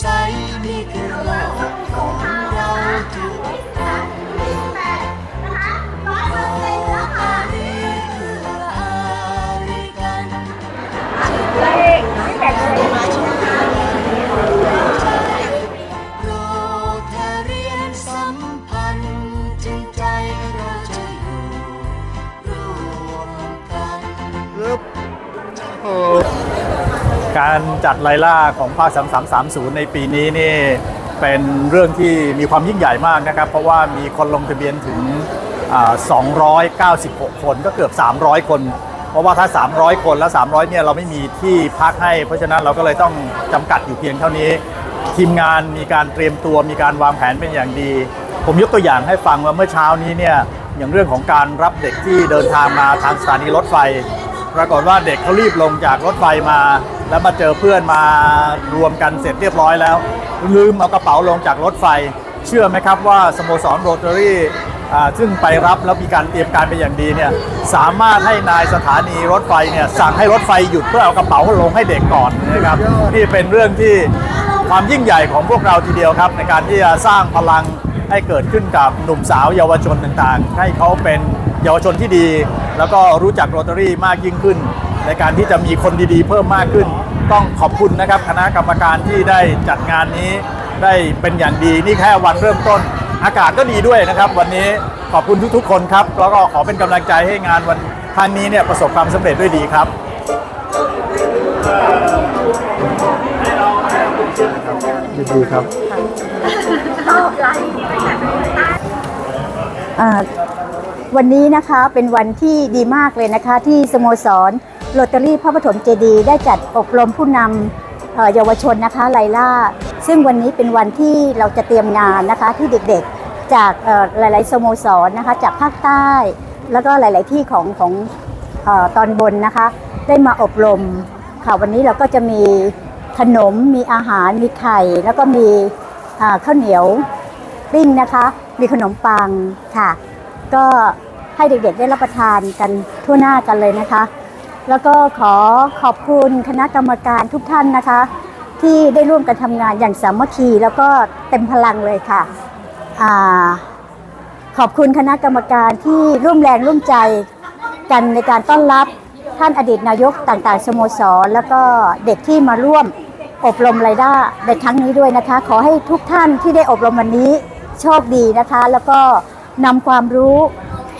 ให้แจ่ การจัดไลล่าของภาค 3330 ในปีนี้นี่เป็นเรื่องที่มีความยิ่งใหญ่มากนะครับ เพราะว่ามีคนลงทะเบียนถึง 296 คนก็เกือบ 300 คน เพราะว่าถ้า 300 คนแล้ว 300 เนี่ยเราไม่มีที่พักให้ เพราะฉะนั้นเราก็เลยต้องจำกัดอยู่เพียงเท่านี้ ทีมงานมีการเตรียมตัวมีการวางแผนเป็นอย่างดี ผมยกตัวอย่างให้ฟังว่าเมื่อเช้านี้เนี่ยอย่างเรื่องของการรับเด็กที่เดินทางมาทางสถานีรถไฟ ปรากฏว่าเด็กเขารีบลงจากรถไฟมา แล้วมาเจอเพื่อนมารวมกันเสร็จเรียบร้อยแล้ว ลืมเอากระเป๋าลงจากรถไฟ เชื่อไหมครับว่าสโมสรโรตารี่ซึ่งไปรับแล้วมีการเตรียมการเป็นอย่างดีเนี่ยสามารถให้นายสถานีรถไฟเนี่ยสั่งให้รถไฟหยุดเพื่อเอากระเป๋าลงให้เด็กก่อนนะครับนี่เป็นเรื่องที่ความยิ่งใหญ่ของพวกเราทีเดียวครับ ในการที่จะสร้างพลังให้เกิดขึ้นกับหนุ่มสาวเยาวชนต่างๆ ให้เขาเป็นเยาวชนที่ดี แล้วก็รู้จักโรตารี่มากยิ่งขึ้น ในการที่จะมีคนดีๆ เพิ่มมากขึ้น ต้องขอบคุณนะครับคณะกรรมการที่ได้จัดงานนี้ได้เป็นอย่างดีนี่แค่วันเริ่มต้น อากาศก็ดีด้วยนะครับ วันนี้ขอบคุณทุกๆ คนครับ แล้วก็ขอเป็นกำลังใจให้งานวันครั้งนี้เนี่ยประสบความสำเร็จด้วยดีครับดีครับอ่า วันนี้นะคะเป็นวันที่ดีมากเลยนะคะ ที่สโมสรโรตารี่พระปฐมเจดีได้จัดอบรมผู้นำเยาวชนนะคะไลล่า ซึ่งวันนี้เป็นวันที่เราจะเตรียมงานนะคะที่เด็กๆจากหลายๆสโมสรนะคะจากภาคใต้ แล้วก็หลาย ๆที่ของของอตอนบนนะคะ ได้มาอบรมค่ะวันนี้เราก็จะมีขนมมีอาหารมีไข่ แล้วก็มีข้าวเหนียวปิ้งนะคะ มีขนมปังค่ะ ก็ให้เด็กๆได้รับประทานกันทั่วหน้ากันเลยนะคะ แล้วก็ขอขอบคุณคณะกรรมการทุกท่านนะคะ ที่ได้ร่วมกันทำงานอย่างสามัคคีแล้วก็เต็มพลังเลยค่ะอ่าขอบคุณคณะกรรมการที่ร่วมแรงร่วมใจกันในการต้อนรับท่านอดีตนายกต่างๆสโมสร แล้วก็เด็กที่มาร่วมอบรมไรด้าในครั้งนี้ด้วยนะคะ ขอให้ทุกท่านที่ได้อบรมวันนี้โชคดีนะคะ แล้วก็ นำความรู้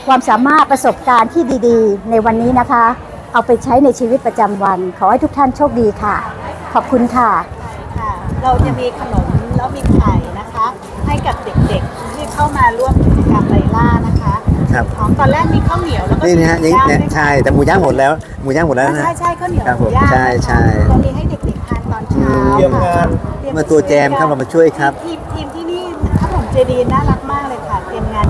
ความสามารถประสบการณ์ที่ดีๆ ในวันนี้นะคะ เอาไปใช้ในชีวิตประจำวัน ขอให้ทุกท่านโชคดีค่ะ ขอบคุณค่ะ ค่ะเราจะมีขนมแล้วมีไข่นะคะ ให้กับเด็กๆ ที่เข้ามาร่วมกิจกรรมไลล่านะคะครับ ของตอนแรกมีข้าวเหนียวแล้วก็นี่นะฮะมีนี่หมูย่างเนี่ยด้วยใช่แต่หมูย่างหมดแล้วหมูย่างหมดแล้วค่ะนะ ใช่ใช่ข้าวเหนียวครับหมูย่างผมใช่ใช่เรามีให้เด็กๆทานตอนเช้าเตรียมงานเตรียมาตัวแจมครับเรามาช่วยครับ ทีมทีมที่นี่ข้าวผมเจดีน่ารักมากเลยค่ะเตรียมงาน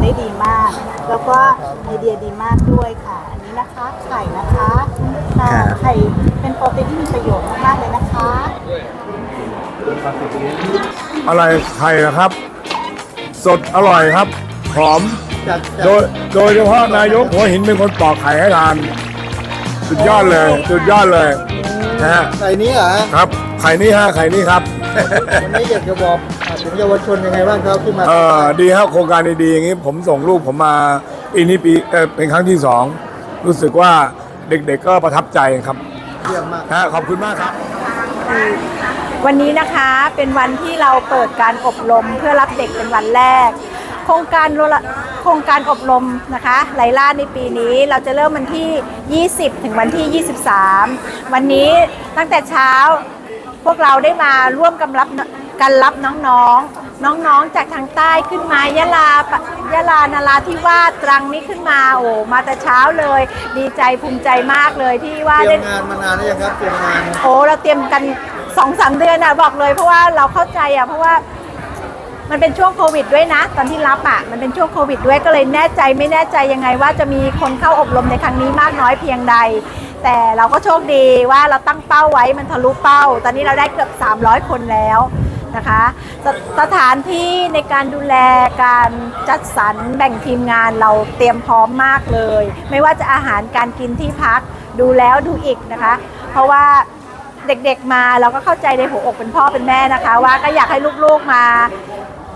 ได้ดีมาก แล้วก็ไอเดียดีมากด้วยค่ะ อันนี้นะคะไข่นะคะค่ะครับ ไข่เป็นโปรตีนที่มีประโยชน์มากๆเลยนะคะ อะไรไข่นะครับ สดอร่อยครับหอม โดยโดยเฉพาะนายกหัวหินเป็นคนปอกไข่ให้ทาน สุดยอดเลยสุดยอดเลยนะฮะไข่นี้เหรอฮะครับ ไข่นี่ฮะไข่นี่ครับ วันนี้อยากจะบอก ถึงเยาวชนยังไงบ้างครับที่มาเออดีครับโครงการดีๆอย่างนี้ผมส่งลูกผมมาปีนี้ปีเออเป็นครั้งที่สองรู้สึกว่าเด็กๆก็ประทับใจครับเยี่ยมมากฮะขอบคุณมากครับ วันนี้นะคะเป็นวันที่เราเปิดการอบรมเพื่อรับเด็กเป็นวันแรก โครงการโรละโครงการอบรมนะคะไลล่าในปีนี้เราจะเริ่มวันที่ 20 ถึงวันที่ 23 วันนี้ตั้งแต่เช้าพวกเราได้มาร่วมกันรับ กันรับน้องๆ น้องๆ จากทางใต้ขึ้นมายะลาปะยะลานาราธิวาสตรังนี้ขึ้นมาโอ้มาแต่เช้าเลย ดีใจภูมิใจมากเลยที่ว่าเตรีได้ ยมงานมานานหรือยังครับเตรียมงาน โอ้เราเตรียมกันสองสามเดือนอะบอกเลยเพราะว่าเราเข้าใจอะเพราะว่ามันเป็นช่วงโควิดด้วยนะ ตอนที่รับอะมันเป็นช่วงโควิดด้วยก็เลยแน่ใจไม่แน่ใจยังไงว่าจะมีคนเข้าอบรมในครั้งนี้มากน้อยเพียงใด แต่เราก็โชคดีว่าเราตั้งเป้าไว้มันทะลุเป้า ตอนนี้เราได้เกือบ 300 คนแล้ว นะคะสสถานที่ในการดูแลการจัดสรรแบ่งทีมงานเราเตรียมพร้อมมากเลย ไม่ว่าจะอาหารการกินที่พักดูแล้วดูอีกนะคะ เพราะว่าเด็กๆมาเราก็เข้าใจในหัวอกเป็นพ่อเป็นแม่นะคะ ว่าก็อยากให้ลูกๆมา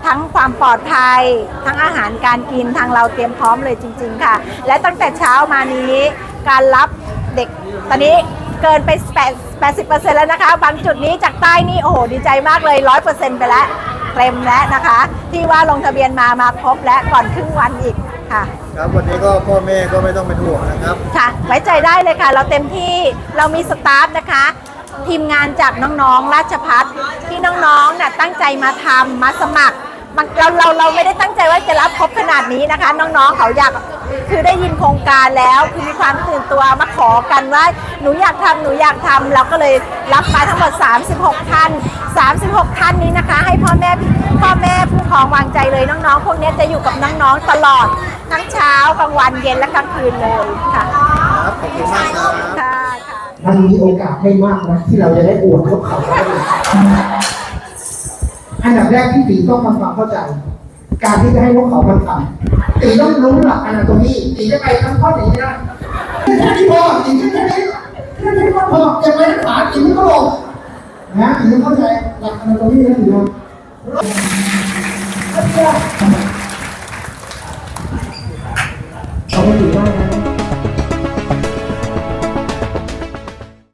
ทั้งความปลอดภัย ทั้งอาหารการกินทางเราเตรียมพร้อมเลยจริง ๆ ค่ะ และตั้งแต่เช้ามานี้การรับเด็กตอนนี้ เกินไป8 80%แล้วนะคะ บางจุดนี้จากใต้นี่โอ้โหดีใจมากเลย 100%ไปแล้วเต็มแล้วนะคะ ที่ว่าลงทะเบียนมามาครบและก่อนครึ่งวันอีกค่ะครับวันนี้ก็พ่อแม่ก็ไม่ต้องเป็นห่วงนะครับค่ะ ไว้ใจได้เลยค่ะ เราเต็มที่เรามีสตาฟนะคะ ทีมงานจากน้องๆราชพัฒที่น้องๆน่ะตั้งใจมาทำมาสมัครมันเราเราเราไม่ได้ตั้งใจว่าจะรับครบขนาดนี้นะคะ น้องๆเขาอยาก คือได้ยินโครงการแล้วคือมีความตื่นตัวมาขอกันว่าหนูอยากทำหนูอยากทำเราก็เลยรับมาทั้งหมด 36 ท่าน 36 ท่านนี้นะคะ ให้พ่อแม่พ่อแม่ผู้ปกครองวางใจเลยน้องๆ พวกนี้จะอยู่กับน้องๆตลอดทั้งเช้ากลางวันเย็นและกลางคืนเลยค่ะครับขอบคุณมากครับค่ะค่ะมันมีโอกาสไม่มากนะที่เราจะได้อวดพวกเขาได้อันดับแรกที่ตีต้องทำความเข้าใจ การที่จะให้พวกเขามาทำตีต้องรู้หลักอนาโตมีตีจะไปทำข้อไหนไม่ได้แค่นี้พอตีแค่นี้แค่นี้พอจะไปรักษาตีไม่ก็ลงนะตีต้องเข้าใจหลักอนาโตมีนะตีนะ